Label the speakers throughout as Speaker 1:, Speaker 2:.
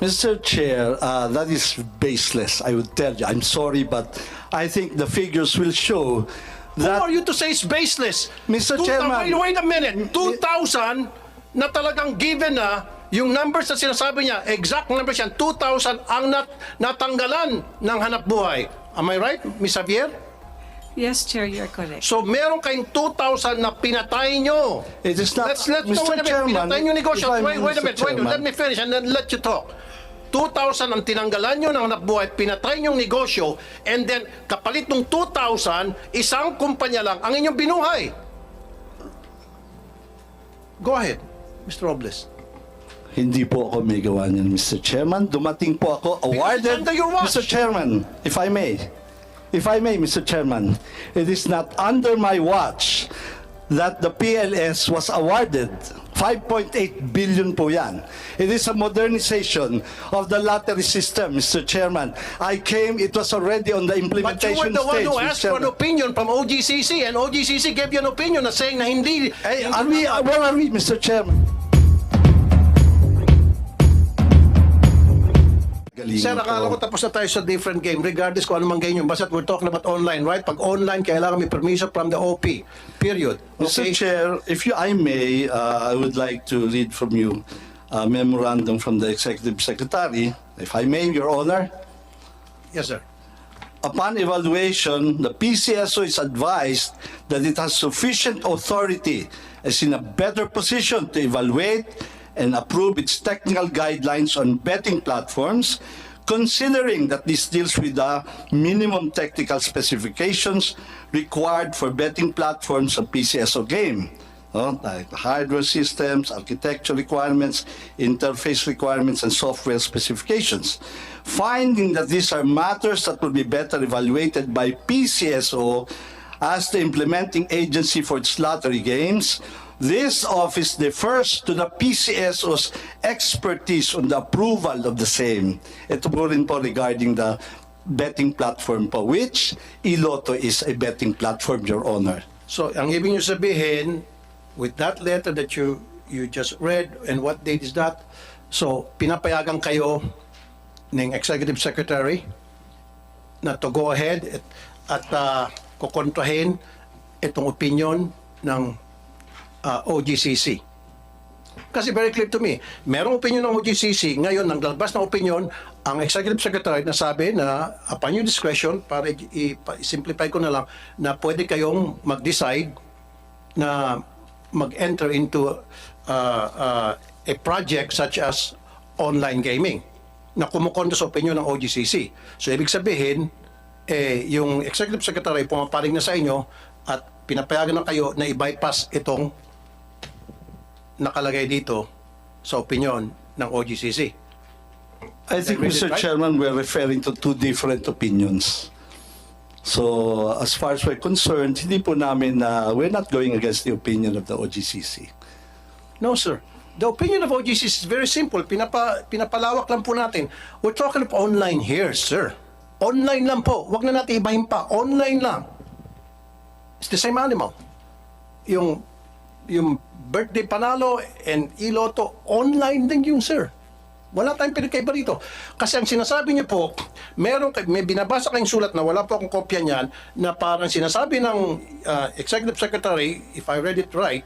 Speaker 1: Mr. Chair, uh, that is baseless, I would tell you. I'm sorry, but I think the figures will show
Speaker 2: Who
Speaker 1: that
Speaker 2: are you to say it's baseless?
Speaker 1: Mr.
Speaker 2: Two-
Speaker 1: Chairman.
Speaker 2: Wait, wait a minute. 2,000 na talagang given na yung numbers na sinasabi niya, exact numbers yan, 2,000 ang nat natanggalan ng hanap buhay. Am I right, Ms. Javier?
Speaker 3: Yes, Chair, you're correct.
Speaker 2: So meron kayong 2,000 na pinatay nyo.
Speaker 1: It is not-
Speaker 2: Let's, let's,
Speaker 1: Mr.
Speaker 2: no, wait a minute.
Speaker 1: Chairman,
Speaker 2: pinatay nyo negosyo. Wait, wait a minute. Wait, let me finish and then let you talk. 2,000 ang tinanggalan nyo ng hanap buhay, pinatay nyong negosyo, and then kapalit ng 2,000, isang kumpanya lang ang inyong binuhay. Go ahead, Mr. Robles.
Speaker 1: hindi po ako may gawa niyan, Mr. Chairman. Dumating po ako awarded. Mr. Chairman, if I may. If I may, Mr. Chairman, it is not under my watch that the PLS was awarded 5.8 billion po yan. It is a modernization of the lottery system, Mr. Chairman. I came, it was already on the
Speaker 2: But you were
Speaker 1: implementation
Speaker 2: the one
Speaker 1: stage,
Speaker 2: who
Speaker 1: Mr.
Speaker 2: asked for an
Speaker 1: Chairman.
Speaker 2: opinion from OGCC, and OGCC gave you an opinion na saying na hindi...
Speaker 1: Hey,
Speaker 2: hindi-
Speaker 1: are we, where are we, Mr. Chairman? Galing
Speaker 2: Sir, akala ko tapos na tayo sa different game regardless kung anumang game yun. Basta we're talking about online, right? Pag online, kailangan may permission from the OP. Period.
Speaker 1: Mr.
Speaker 2: Okay?
Speaker 1: Chair, if you, I may, uh, I would like to read from you a memorandum from the Executive Secretary. If I may, Your Honor.
Speaker 2: Yes, sir.
Speaker 1: Upon evaluation, the PCSO is advised that it has sufficient authority is in a better position to evaluate and approve its technical guidelines on betting platforms, considering that this deals with the minimum technical specifications required for betting platforms of PCSO game. like hardware systems, architecture requirements, interface requirements, and software specifications. Finding that these are matters that will be better evaluated by PCSO as the implementing agency for its lottery games, this office defers to the PCSO's expertise on the approval of the same. Ito po rin po regarding the betting platform po, which Iloto is a betting platform, Your Honor.
Speaker 2: So, ang ibig nyo sabihin, with that letter that you you just read, and what date is that? So, pinapayagan kayo ng Executive Secretary na to go ahead at, at uh, kukontrahin itong opinion ng uh, OGCC. Kasi very clear to me, merong opinion ng OGCC, ngayon naglalabas ng opinion ang Executive Secretary na sabi na upon your discretion, para i- i- simplify ko na lang, na pwede kayong mag-decide na mag-enter into uh, uh, a project such as online gaming na kumukontra sa opinion ng OGCC. So ibig sabihin, eh, yung Executive Secretary pumaparing na sa inyo at pinapayagan na kayo na i-bypass itong nakalagay dito sa opinion ng OGCC.
Speaker 1: I think,
Speaker 2: it
Speaker 1: Mr.
Speaker 2: right?
Speaker 1: Chairman, we're referring to two different opinions. So, as far as we're concerned, hindi po namin na we're not going against the opinion of the OGCC.
Speaker 2: No, sir. The opinion of OGCC is very simple. Pinapa, pinapalawak lang po natin. We're talking of online here, sir. Online lang po. Huwag na natin ibahin pa. Online lang. It's the same animal. Yung, yung birthday panalo and iloto, online din yun, sir. Wala tayong pinagkaiba rito. Kasi ang sinasabi niyo po, meron may binabasa kayong sulat na wala po akong kopya niyan na parang sinasabi ng uh, Executive Secretary, if I read it right,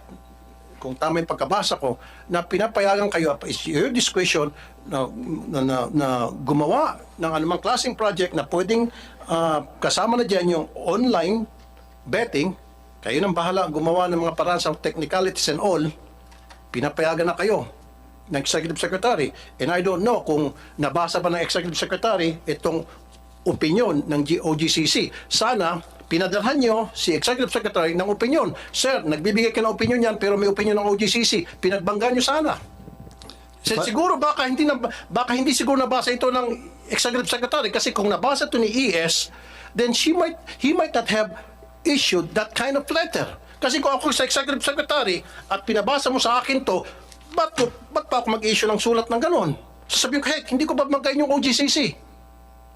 Speaker 2: kung tama yung pagkabasa ko, na pinapayagan kayo, is your discretion na, na, na, na gumawa ng anumang klaseng project na pwedeng ah, kasama na dyan yung online betting, kayo nang bahala gumawa ng mga paraan sa technicalities and all, pinapayagan na kayo ng Executive Secretary. And I don't know kung nabasa ba ng Executive Secretary itong opinion ng GOGCC. Sana pinadalhan nyo si Executive Secretary ng opinion. Sir, nagbibigay ka ng opinion yan pero may opinion ng OGCC. Pinagbangga nyo sana. Sir, siguro baka hindi na baka hindi siguro nabasa ito ng Executive Secretary kasi kung nabasa ito ni ES, then she might he might not have issued that kind of letter. Kasi kung ako sa Executive Secretary at pinabasa mo sa akin to, ba't, ko- ba't pa ako mag-issue ng sulat ng ganon? Sasabihin ko, heck, hindi ko ba magkain yung OGCC?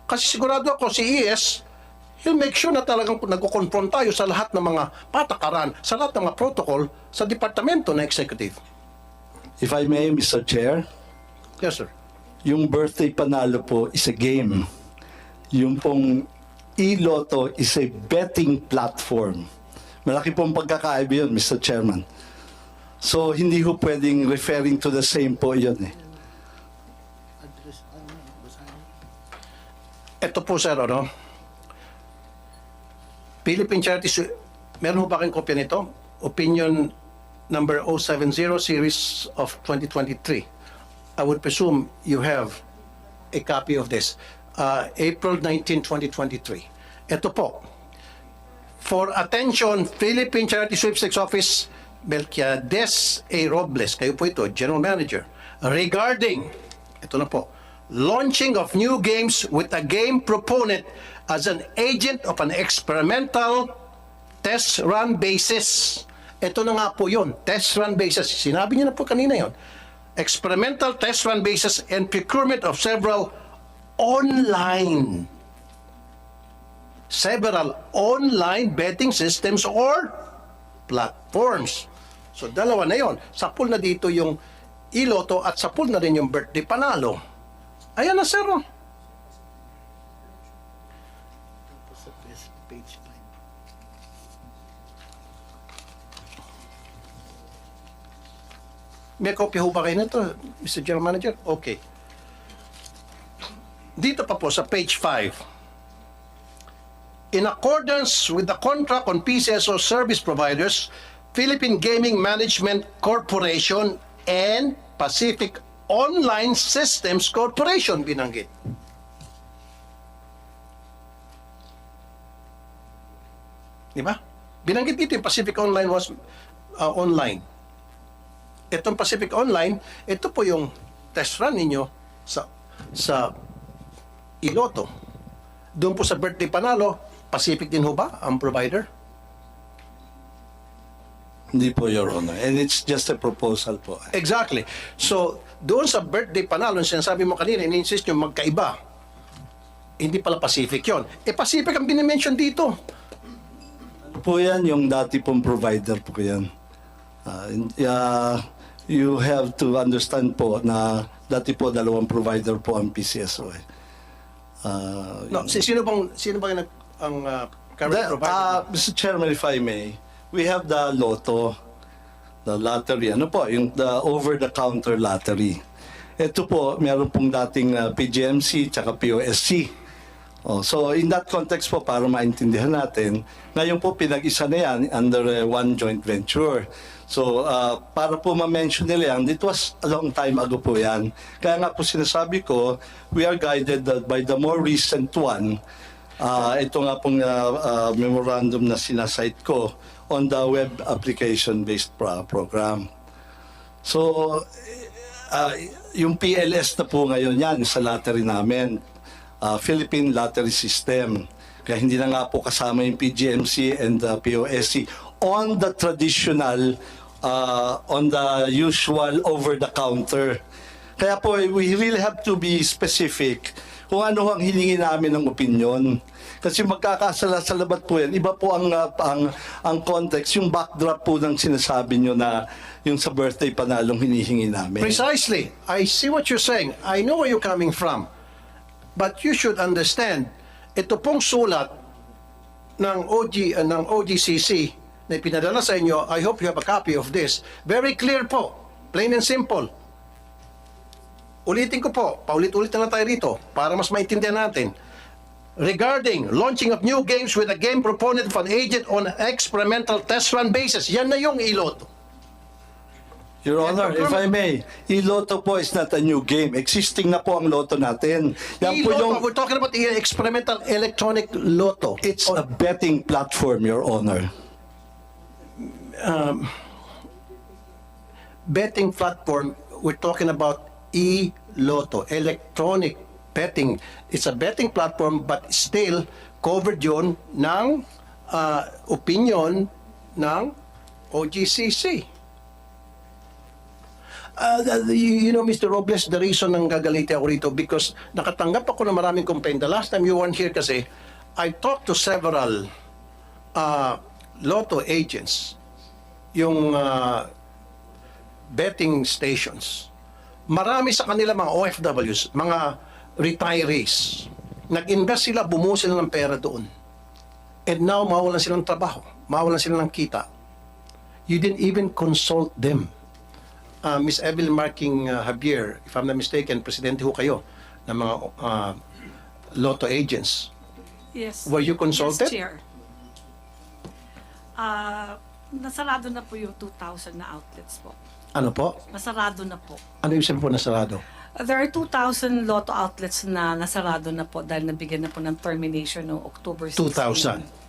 Speaker 2: Kasi sigurado ako si ES, he'll make sure na talagang nagko-confront tayo sa lahat ng mga patakaran, sa lahat ng mga protocol sa departamento ng executive.
Speaker 1: If I may, Mr. Chair,
Speaker 2: Yes, sir.
Speaker 1: yung birthday panalo po is a game. Yung pong e-lotto is a betting platform. Malaki pong pagkakaiba yun, Mr. Chairman. So, hindi ho pwedeng referring to the same po yun eh.
Speaker 2: Ito po, sir, ano? Philippine Charity, Su- meron ho ba kayong kopya nito? Opinion number 070 series of 2023. I would presume you have a copy of this. Uh, April 19, 2023. Ito po. For attention, Philippine Charity Sweepstakes Office, Melquiades A. Robles, kayo po ito, General Manager, regarding, ito na po, launching of new games with a game proponent as an agent of an experimental test run basis. Ito na nga po yun, test run basis. Sinabi niyo na po kanina yon. Experimental test run basis and procurement of several online several online betting systems or platforms. So dalawa na yon. Sa pool na dito yung iloto at sa pool na rin yung birthday panalo. Ayan na sir. May kopya ho ba kayo nito, Mr. General Manager? Okay. Dito pa po sa page 5. In accordance with the contract on PCSO service providers, Philippine Gaming Management Corporation and Pacific Online Systems Corporation binanggit. Di ba? Binanggit dito yung Pacific Online was uh, online. Itong Pacific Online, ito po yung test run ninyo sa sa Iloto. Doon po sa birthday panalo, Pacific din ho ba ang provider?
Speaker 1: Hindi po, Your Honor. And it's just a proposal po.
Speaker 2: Exactly. So, doon sa birthday panalo, sinasabi mo kanina, ini-insist nyo magkaiba. Hindi pala Pacific yon. Eh, Pacific ang binimension dito.
Speaker 1: Po yan, yung dati pong provider po yan. Ah, in- ah, you have to understand po na dati po dalawang provider po ang PCSO eh. Ah,
Speaker 2: No, si- sino bang sino bang nag ang uh, current
Speaker 1: The-
Speaker 2: provider?
Speaker 1: uh, Mr. Chairman, if I may, we have the lotto, the lottery, ano po, yung the over-the-counter lottery. Ito po, meron pong dating uh, PGMC tsaka POSC. Oh, so in that context po, para maintindihan natin, ngayon po pinag-isa na yan under uh, one joint venture. So uh, para po ma-mention nila yan, it was a long time ago po yan. Kaya nga po sinasabi ko, we are guided uh, by the more recent one, Ah, ito nga pong ah, ah, memorandum na sinasite ko on the web application-based pro- program. So, ah, yung PLS na po ngayon yan sa lottery namin, ah, Philippine Lottery System. Kaya hindi na nga po kasama yung PGMC and the POSC on the traditional, ah, on the usual over-the-counter. Kaya po, we really have to be specific kung ano ang hiningi namin ng opinion. Kasi magkakasala-salabat po yan. Iba po ang, uh, ang, ang context, yung backdrop po ng sinasabi nyo na yung sa birthday panalong hinihingi namin.
Speaker 2: Precisely. I see what you're saying. I know where you're coming from. But you should understand, ito pong sulat ng OG uh, ng OGCC na pinadala sa inyo, I hope you have a copy of this. Very clear po. Plain and simple. Ulitin ko po, paulit-ulit na lang tayo rito para mas maintindihan natin. Regarding launching of new games with a game proponent of an agent on experimental test run basis. Yan na yung iloto.
Speaker 1: Your Honor, if I may, iloto po is not a new game. Existing na po ang loto natin. Yan po yung,
Speaker 2: we're talking about the experimental electronic lotto.
Speaker 1: it's a betting platform, Your Honor.
Speaker 2: betting platform, we're talking about e-lotto, electronic betting. It's a betting platform but still covered yun ng uh, opinion ng OGCC. Uh, you, you know, Mr. Robles, the reason nang gagaliti ako rito because nakatanggap ako ng maraming complaint. The last time you weren't here kasi, I talked to several uh, lotto agents, yung uh, betting stations. marami sa kanila mga OFWs, mga retirees, nag-invest sila, bumuo sila ng pera doon. And now, mawalan sila ng trabaho, mawalan sila ng kita. You didn't even consult them. Uh, Miss Evelyn Marking uh, Javier, if I'm not mistaken, presidente ho kayo ng mga uh, lotto agents.
Speaker 3: Yes.
Speaker 2: Were you consulted?
Speaker 3: Yes, Chair. Ah, nasarado na po yung 2,000 na outlets po.
Speaker 2: Ano po?
Speaker 3: Nasarado na po.
Speaker 2: Ano yung sabi po na sarado?
Speaker 3: There are 2,000 lotto outlets na nasarado na po dahil nabigyan na po ng termination noong October 16.
Speaker 2: 2,000.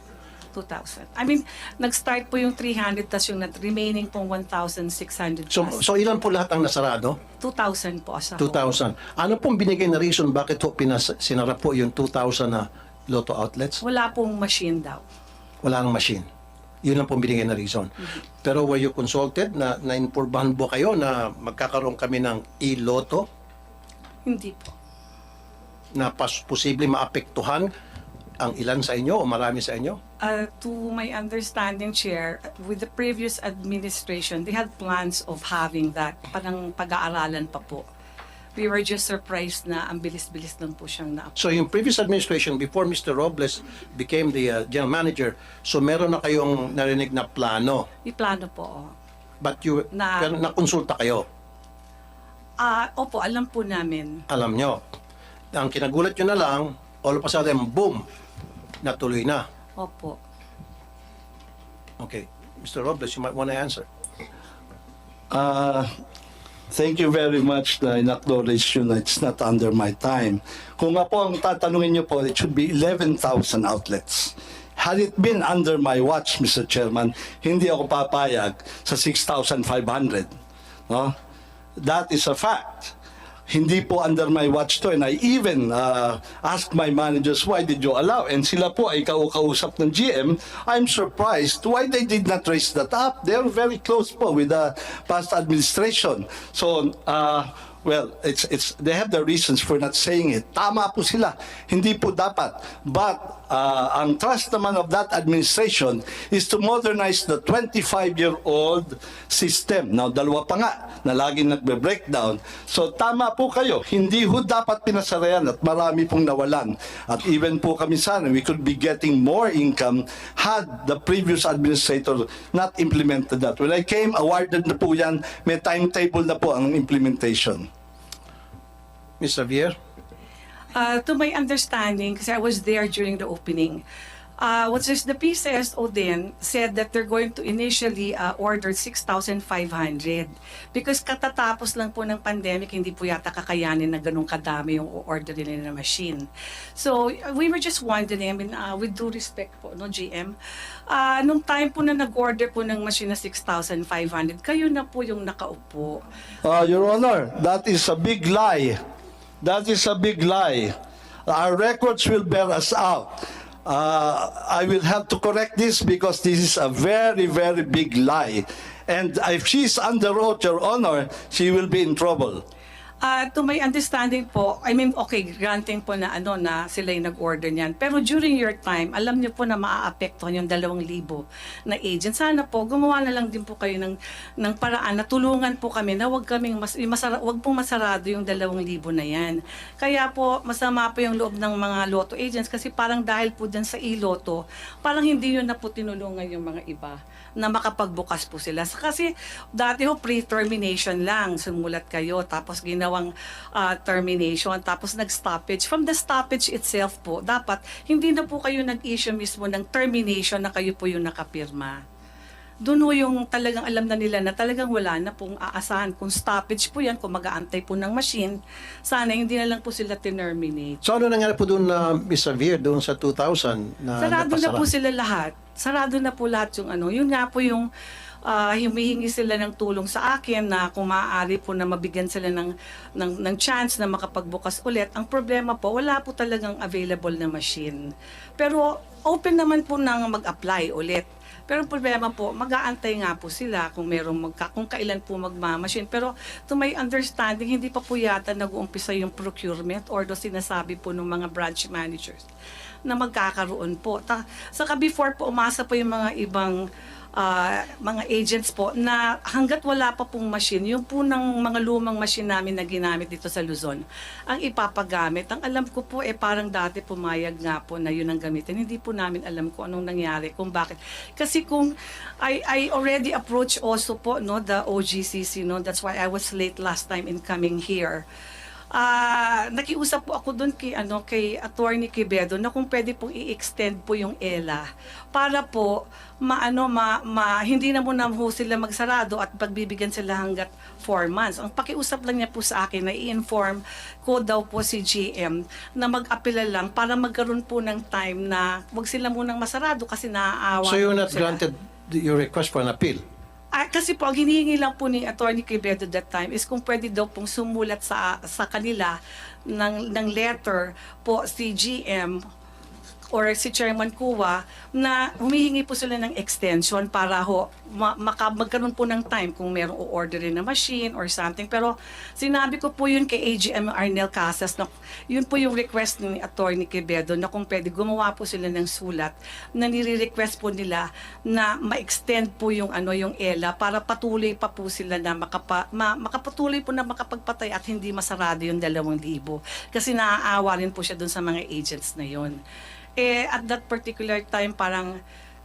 Speaker 3: 2,000. I mean, nag-start po yung 300 tas yung nat- remaining pong 1,600
Speaker 2: So,
Speaker 3: plus.
Speaker 2: so ilan po lahat ang nasarado?
Speaker 3: 2,000 po sa whole.
Speaker 2: 2,000. Ano pong binigay na reason bakit po pinas, sinara po yung 2,000 na lotto outlets?
Speaker 3: Wala pong machine daw.
Speaker 2: Wala nang machine. Yun lang pong binigay na reason. Pero were you consulted na na-informahan po kayo na magkakaroon kami ng e-lotto
Speaker 3: Hindi po.
Speaker 2: na pas posible maapektuhan ang ilan sa inyo o marami sa inyo?
Speaker 3: Uh, to my understanding, Chair, with the previous administration, they had plans of having that. Parang pag-aaralan pa po. We were just surprised na ang bilis-bilis lang po siyang na
Speaker 2: So yung previous administration, before Mr. Robles became the uh, general manager, so meron na kayong narinig na plano.
Speaker 3: Iplano po. oh.
Speaker 2: But you,
Speaker 3: Na-
Speaker 2: pero nakonsulta kayo.
Speaker 3: Ah, opo, alam po namin.
Speaker 2: alam nyo. Ang kinagulat nyo na lang, all of a sudden, boom, natuloy na.
Speaker 3: Opo.
Speaker 2: Okay. Mr. Robles, you might want to answer.
Speaker 1: Uh, thank you very much na in-acknowledge yun na it's not under my time. Kung nga po ang tatanungin niyo po, it should be 11,000 outlets. Had it been under my watch, Mr. Chairman, hindi ako papayag sa 6,500. No? That is a fact. Hindi po under my watch to and I even uh, asked my managers why did you allow? And sila po ay kausap ng GM I'm surprised why they did not raise that up. They're very close po with the past administration. So uh, well it's it's they have the reasons for not saying it. Tama po sila. Hindi po dapat. But uh, ang trust naman of that administration is to modernize the 25 year old system. Now dalawa pa nga na laging nagbe-breakdown. So tama po kayo. Hindi ho dapat pinasarayan at marami pong nawalan. At even po kami sana we could be getting more income had the previous administrator not implemented that. When I came awarded na po yan. May timetable na po ang implementation.
Speaker 2: Ms. Javier?
Speaker 3: Uh, to my understanding, kasi I was there during the opening, uh, what's this, the PCSO then said that they're going to initially uh, order 6,500 because katatapos lang po ng pandemic, hindi po yata kakayanin na ganun kadami yung order nila na machine. So, we were just wondering, I mean, uh, with due respect po, no, GM, uh, nung time po na nag-order po ng machine na 6,500, kayo na po yung nakaupo.
Speaker 1: Uh, Your Honor, that is a big lie. That is a big lie. Our records will bear us out. Uh, I will have to correct this because this is a very, very big lie. And if she's under oath, Your Honor, she will be in trouble.
Speaker 3: Ah, to my understanding po, I mean, okay, granting po na ano na sila yung nag-order niyan. Pero during your time, alam niyo po na maaapektuhan yung dalawang libo na agent. Sana po, gumawa na lang din po kayo ng, ng paraan na tulungan po kami na wag kaming mas, masara, wag pong masarado yung dalawang libo na yan. Kaya po, masama po yung loob ng mga lotto agents kasi parang dahil po dyan sa e-lotto, parang hindi yun na po tinulungan yung mga iba na makapagbukas po sila. Kasi dati ho pre-termination lang, sumulat kayo, tapos ginawang ah, termination, tapos nag-stoppage. From the stoppage itself po, dapat hindi na po kayo nag-issue mismo ng termination na kayo po yung nakapirma. Doon ho yung talagang alam na nila na talagang wala na pong aasahan. Kung stoppage po yan, kung mag-aantay po ng machine, sana hindi na lang po sila terminate
Speaker 2: So ano nangyari po doon na Ms. Javier, doon sa 2,000 na
Speaker 3: Sarado na
Speaker 2: napasara?
Speaker 3: po sila lahat. Sarado na po lahat yung ano. Yun nga po yung ah, humihingi sila ng tulong sa akin na kung maaari po na mabigyan sila ng, ng, ng chance na makapagbukas ulit. Ang problema po, wala po talagang available na machine. Pero open naman po nang mag-apply ulit. Pero ang problema po, mag-aantay nga po sila kung merong magka, kung kailan po magmamachine. Pero to my understanding, hindi pa po yata nag-uumpisa yung procurement or do sinasabi po ng mga branch managers na magkakaroon po. Ta, saka before po, umasa po yung mga ibang ah, mga agents po na hanggat wala pa pong machine, yung po ng mga lumang machine namin na ginamit dito sa Luzon, ang ipapagamit. Ang alam ko po eh parang dati pumayag nga po na yun ang gamitin. Hindi po namin alam kung anong nangyari, kung bakit. Kasi kung I, I already approached also po no the OGCC no that's why I was late last time in coming here. Ah, nakiusap po ako doon kay ano kay Attorney Quevedo na kung pwede pong i-extend po yung ELA para po maano ma, ma hindi na muna ho sila magsarado at pagbibigyan sila hanggat 4 months. Ang pakiusap lang niya po sa akin na i-inform ko daw po si GM na mag-apela lang para magkaroon po ng time na wag sila munang masarado kasi naaawa.
Speaker 2: So you're not
Speaker 3: sila.
Speaker 2: granted your request for an appeal?
Speaker 3: Ah, kasi po, ang hinihingi lang po ni Attorney Quevedo that time is kung pwede daw pong sumulat sa sa kanila ng, ng letter po si GM or si Chairman Kuwa na humihingi po sila ng extension para ho ma- maka, magkaroon po ng time kung merong o-orderin na machine or something. Pero sinabi ko po yun kay AGM Arnel Casas na yun po yung request ni Attorney Quevedo na kung pwede gumawa po sila ng sulat na nire-request po nila na ma-extend po yung ano yung ELA para patuloy pa po sila na makapa, ma, makapatuloy po na makapagpatay at hindi masarado yung dalawang libo. Kasi naaawa rin po siya dun sa mga agents na yun. Eh, at that particular time, parang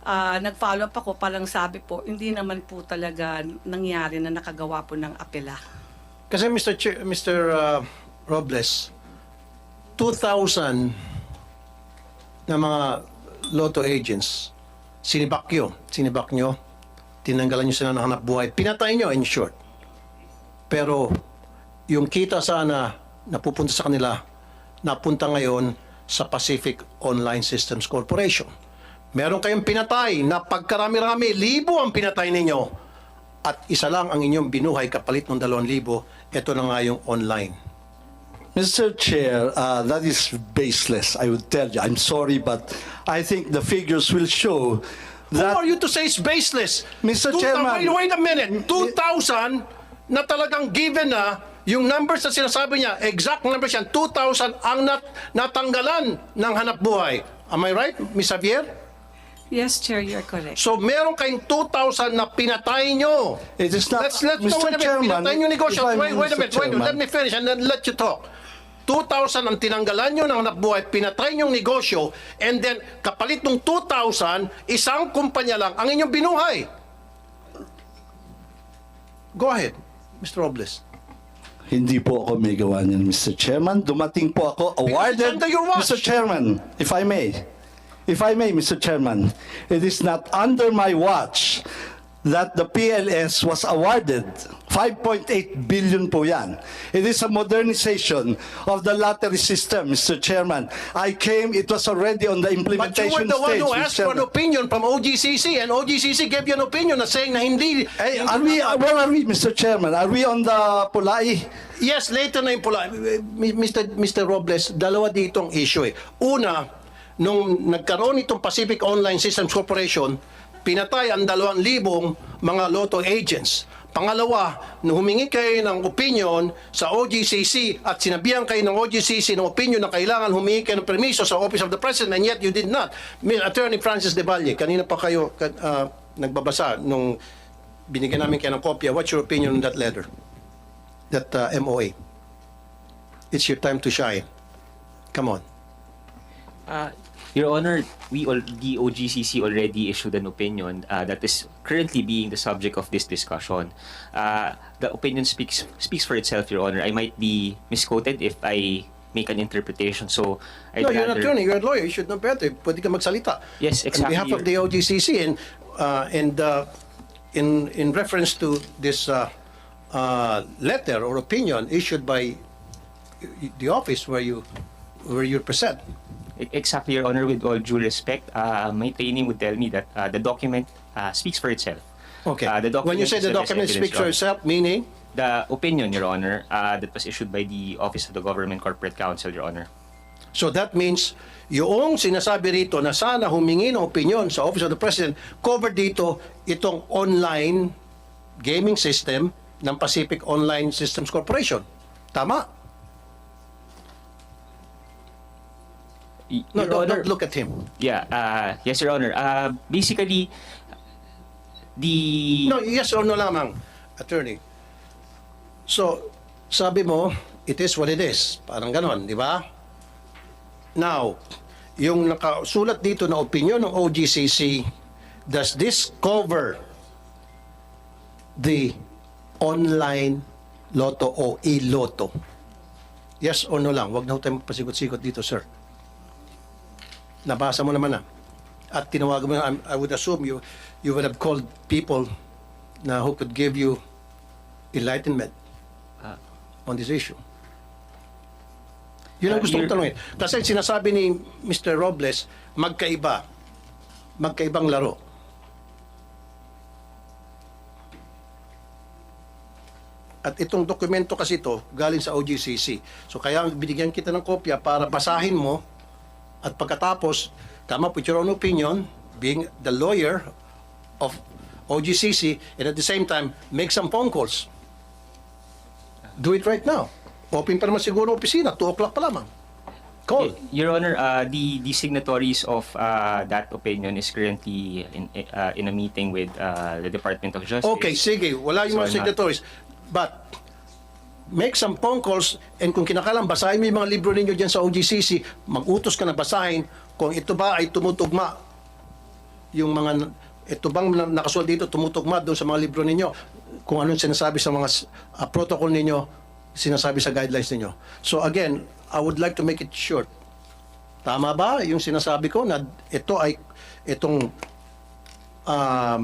Speaker 3: ah, nag-follow up ako, parang sabi po, hindi naman po talaga nangyari na nakagawa po ng apela.
Speaker 2: Kasi Mr. Chair, Mr. uh, Robles, 2,000 na mga lotto agents, sinibak nyo, sinibak nyo, tinanggalan nyo sila ng hanap buhay, pinatay nyo in short. Pero yung kita sana na pupunta sa kanila, napunta ngayon sa Pacific Online Systems Corporation. Meron kayong pinatay na pagkarami-rami, libo ang pinatay ninyo. At isa lang ang inyong binuhay kapalit ng dalawang libo, ito na nga yung online.
Speaker 1: Mr. Chair, uh, that is baseless, I would tell you. I'm sorry, but I think the figures will show
Speaker 2: Who
Speaker 1: that
Speaker 2: are you to say it's baseless?
Speaker 1: Mr. Chairman.
Speaker 2: Wait, wait a minute. 2,000 na talagang given na yung numbers na sinasabi niya, exact numbers yan, 2,000 ang nat natanggalan ng hanap buhay. Am I right, Ms. Javier?
Speaker 3: Yes, Chair, you're correct.
Speaker 2: So meron kayong 2,000 na pinatay nyo.
Speaker 1: It is not-
Speaker 2: Let's, let's,
Speaker 1: Mr.
Speaker 2: no, wait a minute.
Speaker 1: Chairman,
Speaker 2: pinatay nyo negosyo. Wait, wait a minute. Wait, let me finish and then let you talk. 2,000 ang tinanggalan nyo ng hanap buhay, pinatay nyong negosyo, and then kapalit ng 2,000, isang kumpanya lang ang inyong binuhay. Go ahead, Mr. Robles.
Speaker 1: Hindi po ako may gawa niyan, Mr. Chairman. Dumating po ako awarded. Mr. Chairman, if I may. If I may, Mr. Chairman, it is not under my watch that the PLS was awarded 5.8 billion po yan. It is a modernization of the lottery system, Mr. Chairman. I came, it was already on the
Speaker 2: But you were
Speaker 1: implementation
Speaker 2: the one
Speaker 1: stage,
Speaker 2: who
Speaker 1: Mr.
Speaker 2: asked for an opinion from OGCC, and OGCC gave you an opinion na saying na hindi...
Speaker 1: Hey,
Speaker 2: hindi
Speaker 1: are we, where are we, Mr. Chairman? Are we on the Pulai?
Speaker 2: Yes, later na yung pula. Mr. Mr. Robles, dalawa ditong issue eh. Una, nung nagkaroon itong Pacific Online Systems Corporation, pinatay ang dalawang libong mga lotto agents. Pangalawa, nung humingi kayo ng opinion sa OGCC at sinabihan kayo ng OGCC ng opinion na kailangan humingi kayo ng permiso sa Office of the President and yet you did not. Mi- Attorney Francis De Valle, kanina pa kayo ka- ah, nagbabasa nung binigyan namin kayo ng kopya. What's your opinion on that letter? That uh, MOA? It's your time to shine. Come on.
Speaker 4: Uh, Your Honor, we all, the OGCC already issued an opinion uh, that is currently being the subject of this discussion. Uh, the opinion speaks speaks for itself, Your Honor. I might be misquoted if I make an interpretation. So, I'd
Speaker 2: no, you're an
Speaker 4: rather-
Speaker 2: attorney, you're a lawyer, you should know better. Pwede ka magsalita.
Speaker 4: Yes, exactly.
Speaker 2: On behalf of the OGCC and, uh, and uh, in, in reference to this uh, uh, letter or opinion issued by the office where you, where you present.
Speaker 4: E- Exactly, Your Honor. With all due respect, uh, my training would tell me that uh, the document uh, speaks for itself.
Speaker 2: Okay.
Speaker 4: Uh, the
Speaker 2: When you
Speaker 4: document
Speaker 2: say the document speaks for itself, meaning?
Speaker 4: The opinion, Your Honor, uh, that was issued by the Office of the Government Corporate Counsel, Your Honor.
Speaker 2: So that means, yung sinasabi rito na sana humingi ng opinion sa Office of the President, covered dito itong online gaming system ng Pacific Online Systems Corporation. Tama?
Speaker 4: Y-
Speaker 2: No,
Speaker 4: Your
Speaker 2: don't,
Speaker 4: Honor,
Speaker 2: don't look at him.
Speaker 4: Yeah, uh, yes, Your Honor. Uh, basically, The
Speaker 2: No, yes or no lamang, attorney. So, sabi mo, it is what it is. Parang ganon, di ba? Now, yung nakasulat dito na opinion ng OGCC, does this cover the online loto o e-loto? Yes or no lang. Huwag na ho tayo magpasikot-sikot dito, sir. Nabasa mo naman na. At tinawagan mo, na, I would assume you you would have called people na who could give you enlightenment
Speaker 4: Ah.
Speaker 2: on this issue. Yun ang
Speaker 4: Ah,
Speaker 2: gusto kong tanongin. Kasi sinasabi ni Mr. Robles, magkaiba. Magkaibang laro. At itong dokumento kasi ito, galing sa OGCC. So kaya binigyan kita ng kopya para basahin mo at pagkatapos, come up with your own opinion, being the lawyer of OGCC, and at the same time, make some phone calls. Do it right now. Open pa naman siguro opisina, 2 o'clock pa lamang. Call.
Speaker 4: Your Honor, uh, the the signatories of uh, that opinion is currently in uh, in a meeting with uh, the Department of Justice.
Speaker 2: Okay, sige. Wala yung mga
Speaker 4: So, not-
Speaker 2: signatories. But, make some phone calls and kung kinakalang basahin mo yung mga libro ninyo dyan sa OGCC, mag-utos ka na basahin kung ito ba ay tumutugma. Yung mga ito bang na- nakasulat dito tumutugma doon sa mga libro ninyo. Kung anong sinasabi sa mga uh, protocol ninyo sinasabi sa guidelines ninyo. So again I would like to make it short. Tama ba yung sinasabi ko na ito ay itong um,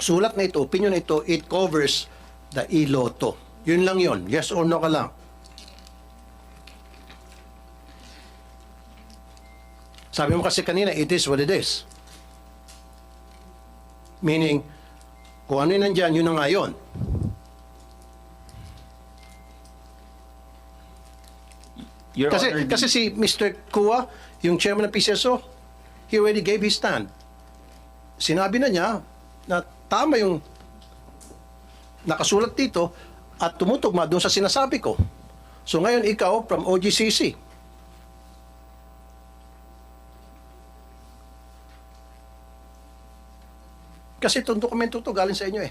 Speaker 2: sulat na ito, opinion na ito, it covers the e-lotto. Yun lang yun. Yes or no ka lang. Sabi mo kasi kanina, it is what it is. Meaning, kung ano yun nandyan, yun na nga yun.
Speaker 4: Your
Speaker 2: Kasi,
Speaker 4: Honor,
Speaker 2: kasi si Mr. Kua, yung chairman ng PCSO, he already gave his stand. Sinabi na niya na tama yung nakasulat dito at tumutugma doon sa sinasabi ko. So ngayon ikaw from OGCC. Kasi itong dokumento to galing sa inyo eh.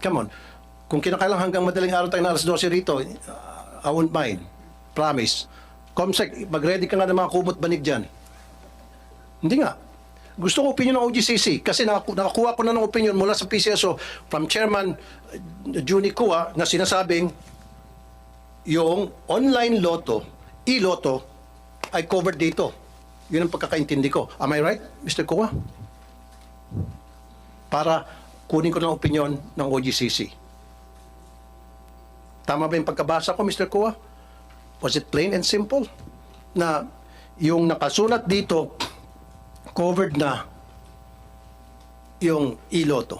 Speaker 2: Come on. Kung kinakailang hanggang madaling araw tayo na alas 12 rito, uh, I won't mind. Promise. Comsec, mag-ready ka nga ng mga kumot banig dyan. Hindi nga. Gusto ko opinion ng OGCC kasi nakaku- nakakuha ko na ng opinion mula sa PCSO from Chairman uh, Juni Kua na sinasabing yung online loto, e-loto, ay covered dito. Yun ang pagkakaintindi ko. Am I right, Mr. Kua? Para kunin ko ng opinion ng OGCC. Tama ba yung pagkabasa ko, Mr. Kua? Was it plain and simple? Na yung nakasulat dito, covered na yung iloto.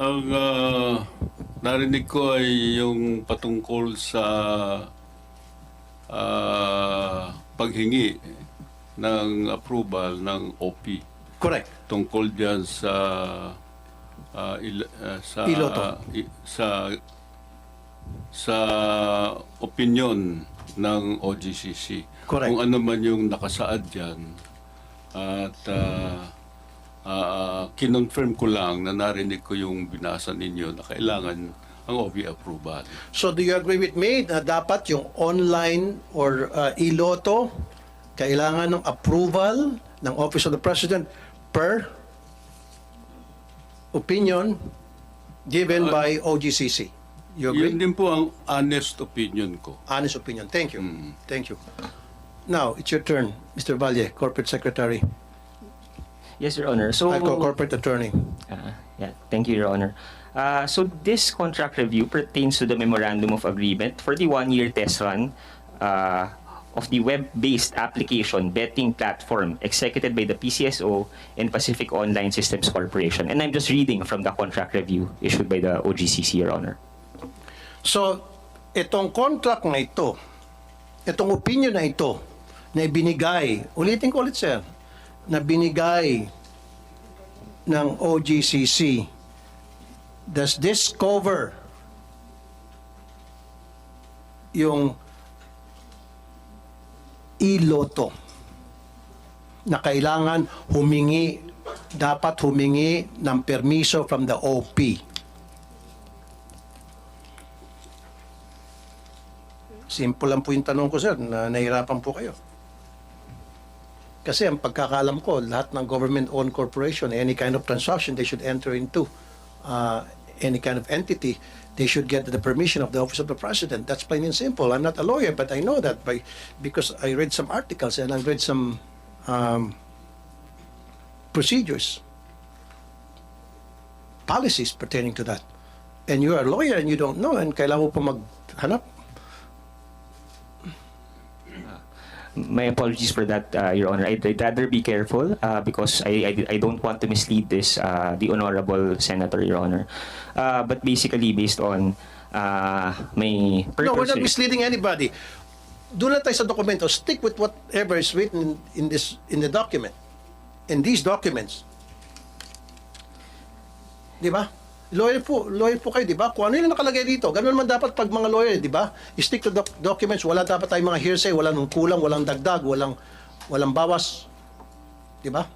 Speaker 5: Ang ah, narinig ko ay yung patungkol sa ah, paghingi ng approval ng OP
Speaker 2: Correct.
Speaker 5: tungkol diyan sa ah, il- ah, sa
Speaker 2: Iloto.
Speaker 5: i- sa sa opinion ng OGCC.
Speaker 2: Correct.
Speaker 5: Kung ano man yung nakasaad diyan at ah, ah, kinonfirm ko lang na narinig ko yung binasa ninyo na kailangan ang OB approval.
Speaker 2: So do you agree with me na dapat yung online or uh, iloto kailangan ng approval ng Office of the President per opinion given by OGCC? You agree?
Speaker 5: Yun din po ang honest opinion ko.
Speaker 2: honest opinion. Thank you. Thank you. Now, it's your turn, Mr. Valle, Corporate Secretary,
Speaker 4: yes, Your Honor. So
Speaker 2: I call Corporate Attorney.
Speaker 4: Uh, yeah, thank you, Your Honor. Uh, so this contract review pertains to the memorandum of agreement for the one-year test run uh, of the web-based application betting platform executed by the PCSO and Pacific Online Systems Corporation. And I'm just reading from the contract review issued by the OGCC, Your Honor.
Speaker 2: So, itong contract na ito, itong opinion na ito, na binigay, ulitin ko ulit, sir, na binigay ng OGCC, does this cover yung iloto na kailangan humingi, dapat humingi ng permiso from the OP. Simple lang po yung tanong ko, sir, na nahirapan po kayo. Kasi ang pagkakalam ko, lahat ng government-owned corporation, any kind of transaction they should enter into, uh, any kind of entity, they should get the permission of the office of the president. That's plain and simple. I'm not a lawyer, but I know that by because I read some articles and I read some um, procedures, policies pertaining to that. And you're a lawyer and you don't know, and kailangan mo pa maghanap.
Speaker 4: My apologies for that, uh, Your Honor. I'd, I'd rather be careful uh, because I, I, I don't want to mislead this uh, the honorable senator, Your Honor. Uh, but basically, based on uh, my purpose.
Speaker 2: No, we're not misleading anybody. Doon lang tayo sa dokumento. Stick with whatever is written in this in the document. In these documents. Di ba? Lawyer po, lawyer po kayo, di ba? Kung ano yung nakalagay dito, ganun naman dapat pag mga lawyer, di ba? Stick to doc- documents, wala dapat tayong mga hearsay, walang kulang, walang dagdag, walang walang bawas. Di ba?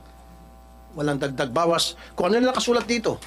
Speaker 2: Walang dagdag bawas. Kung ano yung nakasulat dito,